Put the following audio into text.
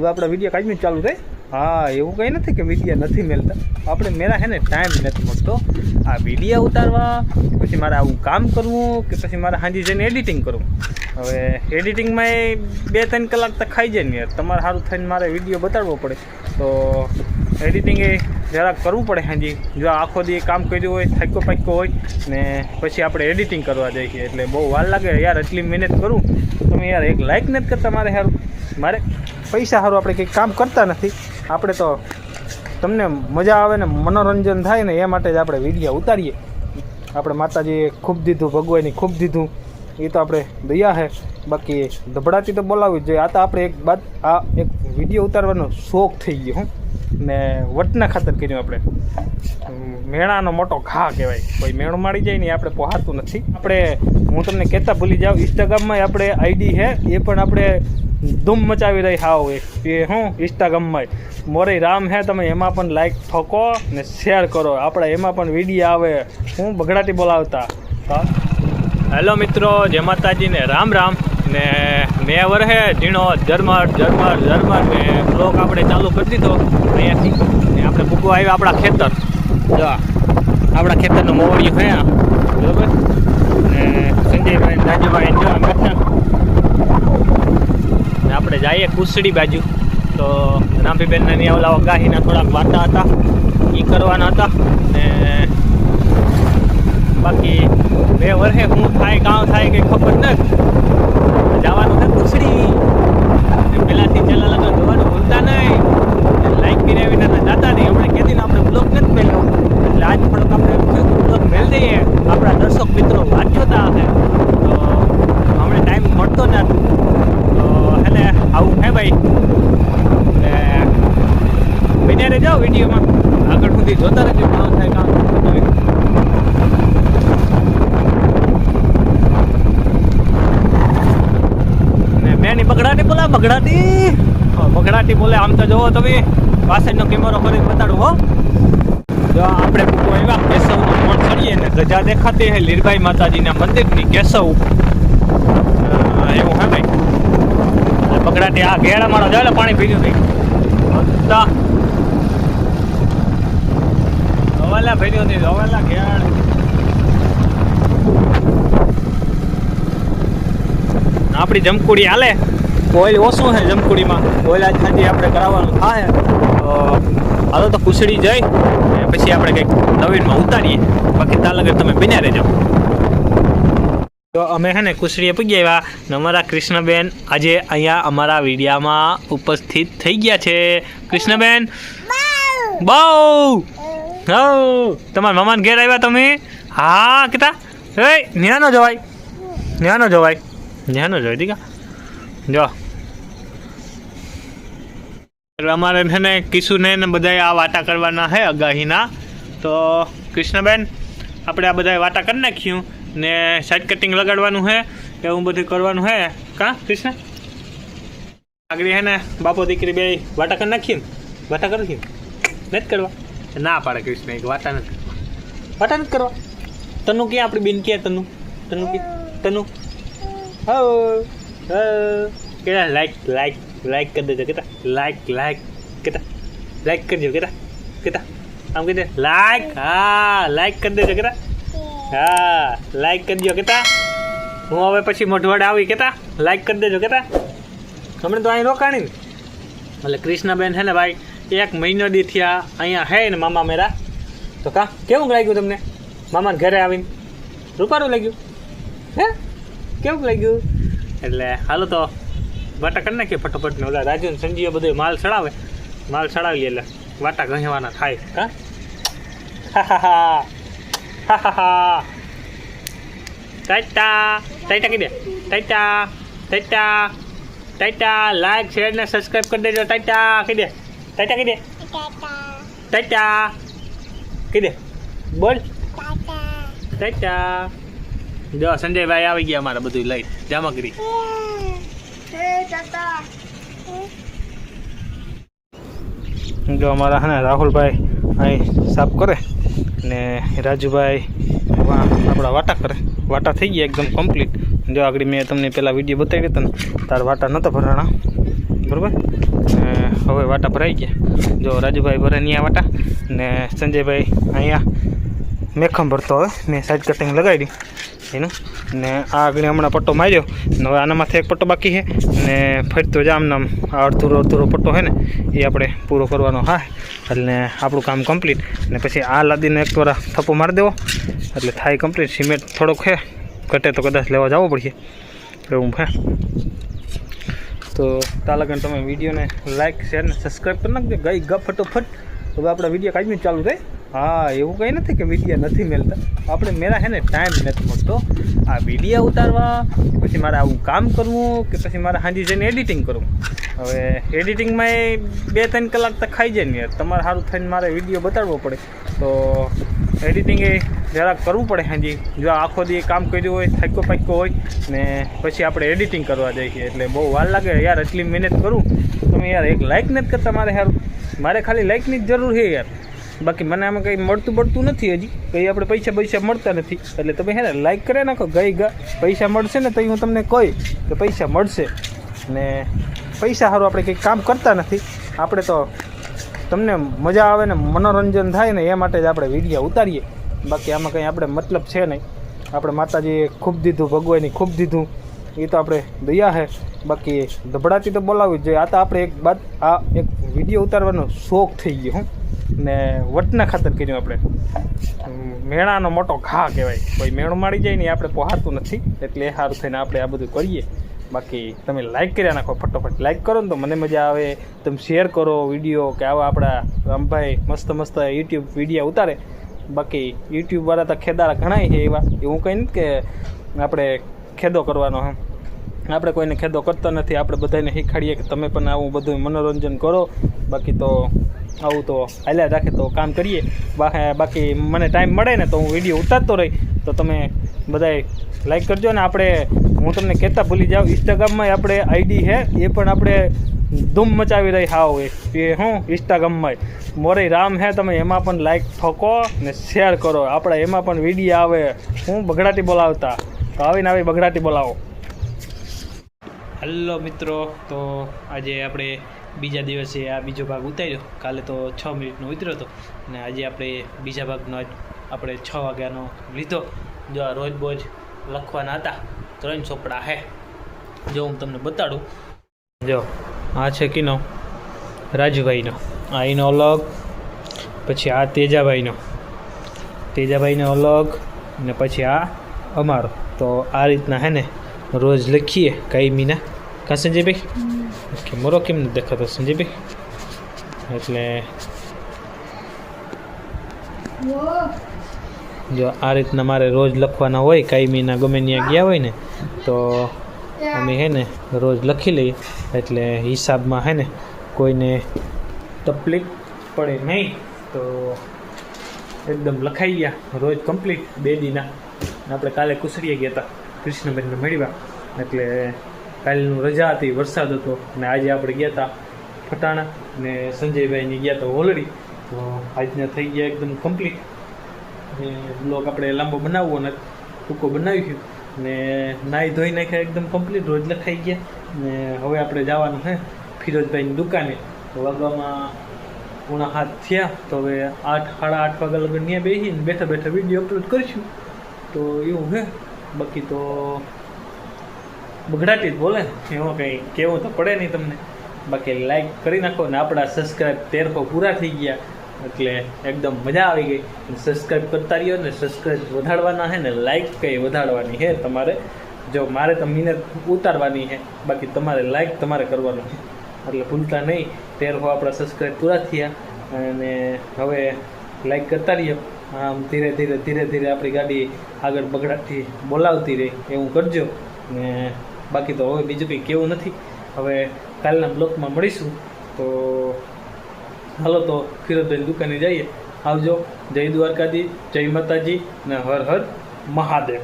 તો આપણા વીડિયો કાંઈ ચાલુ થાય? હા, એવું કંઈ નથી કે વીડિયો નથી મેળતા આપણે મેરા હે ને ટાઈમ નથી મળતો. આ વીડિયો ઉતારવા, પછી મારે આવું કામ કરવું, કે પછી મારે હાંજી જઈને એડિટિંગ કરવું. હવે એડિટિંગમાં બે ત્રણ કલાક તો ખાઈ જાય ને. તમારે સારું થઈને મારે વીડિયો બતાડવો પડે. તો એડિટિંગ એ જરાક કરવું પડે હાજી. જો આખો દી કામ કર્યું હોય, થાક્યો પાક્યો હોય, ને પછી આપણે એડિટિંગ કરવા જઈએ એટલે બહુ વાર લાગે યાર, એટલી મહેનત કરું. તમે યાર એક લાઇક નથી કરતા મારે સારું. મારે પૈસા સારું આપણે કંઈક કામ કરતા નથી. આપણે તો તમને મજા આવે ને મનોરંજન થાય ને એ માટે જ આપણે વીડિયો ઉતારીએ. આપણે માતાજીએ ખૂબ દીધું, ભગવાનની ખૂબ દીધું. એ તો આપણે દયા છે બાકી ધબડાતી તો બોલાવવી જોઈએ. આ તો આપણે એક બાદ, આ એક વીડિયો ઉતારવાનો શોખ થઈ ગયો હું. ને વટના ખાતર કર્યું આપણે. મેણાનો મોટો ઘા કહેવાય. કોઈ મેણું મારી જાય ને આપણે પોહાતું નથી. આપણે, હું તમને કહેતા ભૂલી જાઉં ઇન્સ્ટાગ્રામમાં આપણે આઈડી છે એ પણ આપણે ધૂમ મચાવી રહી હાવ એ હું ઇન્સ્ટાગ્રામમાં મોરે રામ હે તમે, એમાં પણ લાઈક ઠોકો ને શેર કરો. આપણે એમાં પણ વીડિયો આવે. હું બગડાટી બોલાવતા. હા. હેલો મિત્રો, જય માતાજીને રામ રામ. ને મેં વરહે ઝીણો ઝરમર ઝરમર ઝરમર ને બ્લોક આપણે ચાલુ કરી દીધો. અહીંયાથી. ને આપણે મૂકવા આવ્યા આપણા ખેતર. જો આપણા ખેતરનું મોવડિયું હે બરાબર? ને સંજયભાઈ રાજુભાઈ જો બેઠા. ને આપણે જઈએ કુસડી બાજુ. તો રામભીબેનના ની ઓલા ગાહીના થોડાક વાટા હતા. એ કરવાના હતા. ને બાકી બે વર્ષે શું થાય, કાં થાય કંઈ ખબર નથી. જવાનું છે કુસડી. પહેલાંથી છેલ્લા લગન જોવાનું ભૂલતા નહીં. લાઈક કર્યા વિના જાતા નહીં હમણાં કીધી આપણે બ્લોગ નથી મેળ્યો એટલે આજ થોડોક આપણે બ્લોગ મેળ દઈએ આપણા દર્શક મિત્રો વાંચ્યોતા હશે તો હમણાં ટાઈમ મળતો નથી તો એટલે આવું હે ભાઈ એટલે બન્યા રહેજો વિડીયોમાં આગળ સુધી જોતા રહેજો કામ થાય કામ થતું હોય. ને મેની બગડાટી બગડાટી બોલે, આમ તો જોવો તમે પાછળનો કેમેરો કરી બતાડું, હો. જો આપણે ભૂકો આવ્યા, કેશવનો મોણ ચડીએ ને ધજા દેખાતી હે લીરબાઈ માતાજીના મંદિરની કેશવ. એવું હે ભાઈ. બગડાટી આ ઘેડા મારો જાય પાણી પીધું ભાઈ. હવાલા ભર્યો નહીં, હવાલા ઘેડ આપણી જમકુડી હાલે? ઓઇલ ઓછું છે જમકુડીમાં ઓઇલ આજ સાંજે આપણે કરાવવાનું થાય. તો હાલો તો કુસડી જઈ. પછી આપણે કંઈક નવીનમાં ઉતારીએ. બાકી ત્યાં લગન તમે બન્યા રહેજો. તો અમે છે ને કુસડીએ પૂગી આવ્યા. ને અમારા કૃષ્ણબેન આજે અહીંયા અમારા વિડીયામાં ઉપસ્થિત થઈ ગયા છે. કૃષ્ણબેન? બહુ! હો તમારા મામાને ઘેર આવ્યા તમે? હા કીધા એ, ન્યાનો જવાય. ન્યાનો જવાય. ન્યાનો જવાય, દીકા. જો. અમારે છે ને કિશુને ને આ વાટા કરવાના છે અગાહીના. તો કૃષ્ણબેન, આપણે આ બધા વાટા કરી નાખ્યું ને સાઈડ કટિંગ લગાડવાનું છે એવું બધું કરવાનું છે કા, કૃષ્ણ? આગળ હે ને બાપો દીકરી બે વાટા કરી નાખીએ વાટા કરી નાખીએ? નથી કરવા? ના પાડે કૃષ્ણ, એક વાટા નથી. વાટા નથી કરવા? તનુ ક્યાં આપણી બેન કે તનુ? તનુ કે તનુ? હો કેતા લાઈક લાઈક લાઈક કરી દેજો કેતા લાઈક લાઈક કેતા લાઈક કરજો કેતા કેતા આમ કહી દે લાઈક હા લાઈક કરી દેજો કેતા હા લાઈક કરજો કેતા હું હવે પછી મોઢવાડે આવી કેતા લાઈક કરી દેજો કેતા હમણાં તો અહીં રોકાણી ને એટલે કૃષ્ણાબેન છે ને ભાઈ એક મહિનો દી થયા અહીંયા હે ને મામા મેરા તો કા કેવું લાગ્યું તમને મામાને ઘરે આવીને રૂપારું લાગ્યું હે કેવું લાગ્યું એટલે હાલો તો વાટા કરી નાખીએ ફટોફટ ને ઓલા રાજુ ને સંજીવે બધો માલ ચડાવે. માલ ચડાવી એટલે વાટા ઘહેવાના થાય. હા? હા હા હા. હા ટાટા ટાટા કહી દે. Tata tata tata. Like share ને સબસ્ક્રાઈબ કરી દેજો. ટાટા કહી દે. ટાટા કહી દે. ટાટા. કહી દે. બોલ. ટાટા. જો, સંજયભાઈ આવી ગયા અમારે બધું લઈ. જામકરી જો, અમારા હે રાહુલભાઈ અહીં સાફ કરે ને રાજુભાઈ આપણા વાટા કરે. વાટા થઈ ગયા એકદમ કમ્પ્લીટ જો, આગળ મેં તમને પહેલાં વીડિયો બતાવી હતો ને, તાર વાટા નહોતા ભરાણા. બરાબર? હવે વાટા ભરાઈ ગયા. જો, રાજુભાઈ ભરે અહીંયા વાટા ને સંજયભાઈ અહીંયા મેખમ ભરતો હવે. મેં સાઈડ કટિંગ લગાવી એનું ને? આ આગળ હમણાં પટ્ટો માર્યો. ને હવે આનામાંથી એક પટ્ટો બાકી છે. ને ફરતો જ આમ નામ આ અડધુરો અડધુરો પટ્ટો છે ને, એ આપણે પૂરો કરવાનો હા. એટલે આપણું કામ કમ્પ્લીટ ને પછી આ લાદીને એક દ્વારા થપ્પો મારી દેવો. એટલે થાય કમ્પ્લીટ સિમેન્ટ થોડોક છે. ઘટે તો કદાચ લેવા જવું પડશે. એવું છે. તો તાલગન તમે વિડીયોને લાઇક શેર ને સબસ્ક્રાઈબ કરી નાખજો. ગઈ ગપ ફટોફટ. હવે આપણા વીડિયો કાંઈ ચાલુ થાય. હા, એવું કંઈ નથી કે વિડીયા નથી મેળતા આપણે મેરા છે ને ટાઈમ નથી મળતો. આ વિડીયા ઉતારવા, પછી મારે આવું કામ કરવું, કે પછી મારે હાંજી જઈને એડિટિંગ કરવું. હવે એડિટિંગમાં એ બે ત્રણ કલાક તો ખાઈ જાય ને. તમારે સારું થઈને મારે વીડિયો બતાડવો પડે. તો એડિટિંગ એ જરાક કરવું પડે હાજી. જો આખો દી કામ કર્યું હોય, થાક્યો પાક્યો હોય, ને પછી આપણે એડિટિંગ કરવા જઈએ. એટલે બહુ વાર લાગે યાર, એટલી મહેનત કરું. તમે યાર એક લાઇક નથી કરતા મારે સારું. મારે ખાલી લાઇકની જ જરૂર છે યાર. બાકી મને આમાં કંઈ મળતું મળતું નથી હજી. કંઈ આપણે પૈસા પૈસા મળતા નથી. એટલે તમે હે ને લાઇક કરે નાખો, ગઈ ગા. પૈસા મળશે ને તો હું તમને કહી કે પૈસા મળશે. ને પૈસા સારું આપણે કંઈ કામ કરતા નથી. આપણે તો તમને મજા આવે ને મનોરંજન થાય ને એ માટે જ આપણે વીડિયો ઉતારીએ. બાકી આમાં કંઈ આપણે મતલબ છે નહીં. આપણે માતાજીએ ખૂબ દીધું, ભગવાનની ખૂબ દીધું. એ તો આપણે દયા છે બાકી ધબડાતી તો બોલાવવી જોઈએ. આ તો આપણે એક બાદ આ એક વીડિયો ઉતારવાનો શોખ થઈ ગયો, હું. ને વટના ખાતર કર્યું આપણે. મેણાનો મોટો ઘા કહેવાય. કોઈ મેણું મારી જાય ને આપણે પોહાતું નથી, એટલે એ સારું થઈને આપણે આ બધું કરીએ. બાકી તમે લાઇક કર્યા નાખો, ફટોફટ લાઇક કરો ને તો મને મજા આવે. તમે શેર કરો વીડિયો કે આવા આપણા રામભાઈ મસ્ત મસ્ત યુટ્યુબ વીડિયો ઉતારે. બાકી યુટ્યુબવાળા તો ખેદારા ઘણા છે એવા. એવું કંઈ નથી કે આપણે ખેદો કરવાનો હમ આપણે કોઈને ખેદો કરતા નથી, આપણે બધાને શીખાડીએ કે તમે પણ આવું બધું મનોરંજન કરો. બાકી તો આવું તો હાલ્યા રાખે તો કામ કરીએ. બાકી મને ટાઈમ મળે ને તો હું વીડિયો ઉતારતો રહી તો તમે બધાય લાઈક કરજો ને આપણે હું તમને કહેતા ભૂલી જાઉં ઇન્સ્ટાગ્રામમાં આપણે આઈડી છે, એ પણ આપણે ધૂમ મચાવી રહી. હાવ, એ હું? ઇન્સ્ટાગ્રામમાં મોરે રામ હે તમે, એમાં પણ લાઈક ઠોકો ને શેર કરો. આપણે એમાં પણ વીડિયો આવે. હું બગડાટી બોલાવતા. તો આવીને આવી બગડાટી બોલાવો. હલો મિત્રો, તો આજે આપણે બીજા દિવસે આ બીજો ભાગ ઉતાર્યો. કાલે તો છ મિનિટનો ઉતર્યો હતો. અને આજે આપણે બીજા ભાગનો આજ આપણે છ વાગ્યાનો લીધો. જો આ રોજ બોજ લખવાના હતા. ત્રણ ચોપડા હે. જો હું તમને બતાડું. જો, આ છે કિનો. રાજુભાઈનો. આ એનો અલગ, પછી આ તેજાભાઈનો. તેજાભાઈનો અલગ, ને પછી આ અમારો. તો આ રીતના હે ને, રોજ લખીએ. કાયમીના. કા સંજયભાઈ કે મોરો કેમ દેખાતો સંજયભાઈ એટલે જો આ રીતના મારે રોજ લખવાના હોય કાયમીના ગમે ત્યાં ગયા હોય ને, તો અમે હે ને રોજ લખી લઈએ. એટલે હિસાબમાં હે ને કોઈને તકલીફ પડે નહીં, તો એકદમ લખાઈ ગયા. રોજ કમ્પ્લીટ બે દીના. આપણે કાલે કુસરીએ ગયા હતા કૃષ્ણબેનને મળ્યા. એટલે કાલનું રજા હતી, વરસાદ હતો ને આજે આપણે ગયા હતા ફટાણા ને સંજયભાઈની ગયા હતા હોલડી તો આજના થઈ ગયા એકદમ કમ્પ્લીટ ને બ્લોક આપણે લાંબો બનાવવો ને ટૂંકો બનાવ્યો ને નાહી ધોઈ નાખ્યા એકદમ કમ્પ્લીટ રોજ લખાઈ ગયા. ને હવે આપણે જવાનું છે ફિરોજભાઈની દુકાને. તો વાગવામાં પૂણા હાથ થયા. તો હવે આઠ, સાડા આઠ વાગ્યા લગન ત્યાં બેસીને બેઠા બેઠા વીડિયો અપલોડ કરીશું. તો એવું હે. બાકી તો બગડાટી જ બોલે. એમાં કંઈ કહેવું તો પડે નહીં તમને. બાકી લાઈક કરી નાખો ને આપણા સબસ્ક્રાઈબ તેરસો પૂરા થઈ ગયા. એટલે એકદમ મજા આવી ગઈ. સબસ્ક્રાઈબ કરતા રહ્યો ને સબસ્ક્રાઈબ વધારવાના છે ને લાઈક કંઈ વધારવાની છે તમારે. જો મારે તો મિનત ઉતારવાની છે. બાકી તમારે લાઈક તમારે કરવાનું છે. એટલે ભૂલતા નહીં. તેરસો આપણા સબસ્ક્રાઈબ પૂરા થયા. અને હવે લાઈક કરતા રહ્યો આમ ધીરે ધીરે ધીરે ધીરે આપણી ગાડી આગળ બગડાટી બોલાવતી રહે. એવું કરજો. ને બાકી તો હવે બીજું કંઈ કેવું નથી. હવે કાલના બ્લોકમાં મળીશું. તો હાલો તો ફિરોજભાઈ દુકાને જઈએ. આવજો. જય દ્વારકાજી જય માતાજી ને હર હર મહાદેવ.